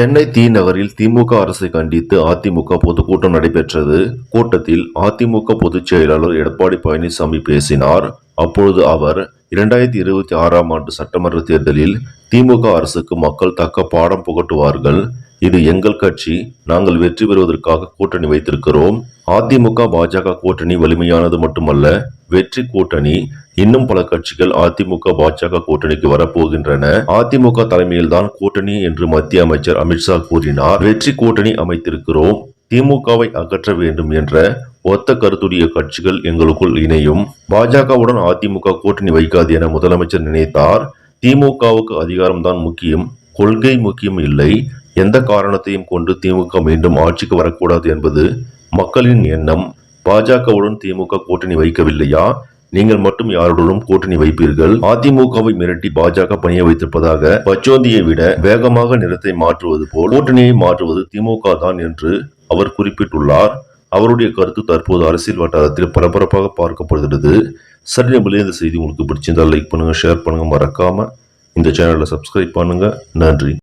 சென்னை தீநகரில் திமுக அரசை கண்டித்து அதிமுக பொதுக்கூட்டம் நடைபெற்றது. கூட்டத்தில் அதிமுக பொதுச் செயலாளர் எடப்பாடி பழனிசாமி பேசினார். அப்பொழுது அவர் இரண்டாயிரத்தி இருபத்தி ஆறாம் ஆண்டு சட்டமன்ற தேர்தலில் திமுக அரசுக்கு மக்கள் தக்க பாடம் புகட்டுவார்கள். இது எங்கள் கட்சி. நாங்கள் வெற்றி பெறுவதற்காக கூட்டணி வைத்திருக்கிறோம். அதிமுக பாஜக கூட்டணி வலிமையானது மட்டுமல்ல வெற்றி கூட்டணி இன்னும் பல கட்சிகள் அதிமுக பாஜக கூட்டணிக்கு வரப்போகின்றன. அதிமுக தலைமையில்தான் கூட்டணி என்று மத்திய அமைச்சர் அமித்ஷா கூறினார். வெற்றி கூட்டணி அமைத்திருக்கிறோம். திமுகவை அகற்ற வேண்டும் என்ற ஒத்த கருத்துடைய கட்சிகள் எங்களுக்குள் இணையும். பாஜகவுடன் அதிமுக கூட்டணி வைக்காது என முதலமைச்சர் நினைத்தார். திமுகவுக்கு அதிகாரம்தான் முக்கியம். கொள்கை முக்கியம் இல்லை. எந்த காரணத்தையும் கொண்டு திமுக மீண்டும் ஆட்சிக்கு வரக்கூடாது என்பது மக்களின் எண்ணம். பாஜகவுடன் திமுக கூட்டணி வைக்கவில்லையா? நீங்கள் மட்டும் யாருடனும் கூட்டணி வைப்பீர்கள். அதிமுகவை மிரட்டி பாஜக பணிய வைத்திருப்பதாக பச்சோந்தியை விட வேகமாக நிறத்தை மாற்றுவது போல் கூட்டணியை மாற்றுவது திமுக தான் என்று அவர் குறிப்பிட்டுள்ளார். அவருடைய கருத்து தற்போது அரசியல் வட்டாரத்தில் பரபரப்பாக பார்க்கப்படுகிறது. சரி நம்மளே இந்த செய்தி உங்களுக்கு பிடிச்சிருந்தால் லைக் பண்ணுங்க ஷேர் பண்ணுங்க மறக்காம இந்த சேனலை சப்ஸ்கிரைப் பண்ணுங்க. நன்றி.